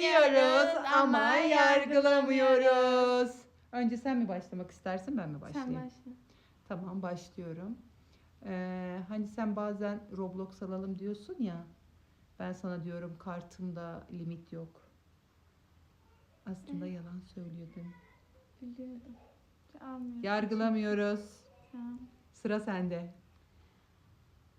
dinliyoruz ama yargılamıyoruz. Önce sen mi başlamak istersin ben mi Sen başlayayım? başla. Tamam başlıyorum. Ee, hani sen bazen Roblox alalım diyorsun ya. Ben sana diyorum kartımda limit yok. Aslında Evet. yalan söylüyordum. Biliyordum. Almıyorum. Yargılamıyoruz. Tamam. Sıra sende.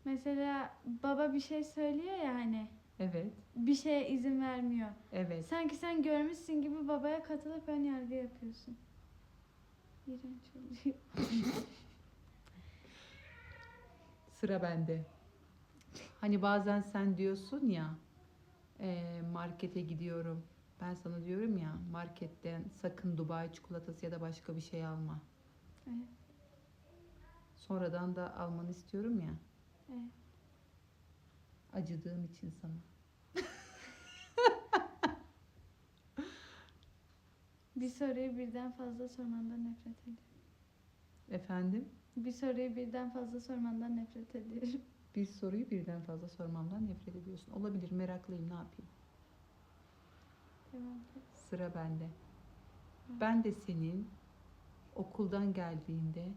Mesela baba bir şey söylüyor ya hani Evet. bir şeye izin vermiyor. Evet. Sanki sen görmüşsün gibi babaya katılıp ön yargı yapıyorsun. İğrenç oluyor. Sıra bende. Hani bazen sen diyorsun ya eee, markete gidiyorum. Ben sana diyorum ya marketten sakın Dubai çikolatası ya da başka bir şey alma. Evet. Sonradan da almanı istiyorum ya. Evet. Acıdığım için sana. Bir soruyu birden fazla sormandan nefret ediyorum. Efendim? Bir soruyu birden fazla sormandan nefret ediyorum. Bir soruyu birden fazla sormamdan nefret ediyorsun. Olabilir meraklıyım ne yapayım? Tamam. Sıra bende. Ben de senin okuldan geldiğinde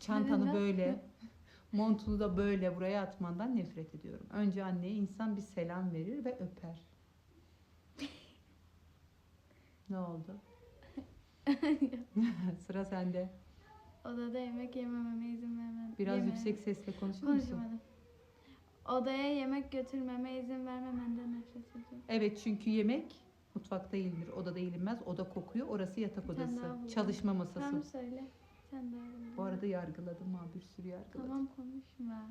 çantanı Neden? böyle montunu da böyle buraya atmandan nefret ediyorum. Önce anneye insan bir selam verir ve öper. ne oldu? Sıra sende. Odada yemek yemememe izin vermem. Biraz yeme- yüksek sesle konuşur musun? Odaya yemek götürmeme izin vermemenden nefret ediyorum. Evet çünkü yemek mutfakta yenir. Odada yenilmez. Oda kokuyor. Orası yatak daha odası. Çalışma masası. Tamam söyle. Sen de Bu arada yargıladım ha bir sürü yargıladım. Tamam konuşma.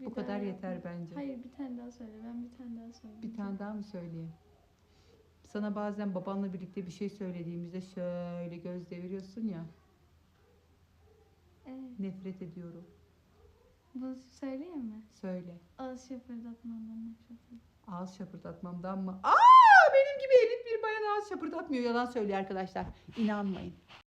Bir Bu kadar yeter bence. Hayır bir tane daha söyle. Ben bir tane daha söyleyeyim. Bir tane daha mı söyleyeyim? Sana bazen babanla birlikte bir şey söylediğimizde şöyle göz deviriyorsun ya. Evet. Nefret ediyorum. Bunu söyleyeyim mi? Söyle. Ağız şapırdatmandan nefret ediyorum. Ağız şapırdatmamdan mı? Aa benim gibi elit bir bayan ağız şapırdatmıyor. Yalan söylüyor arkadaşlar. İnanmayın.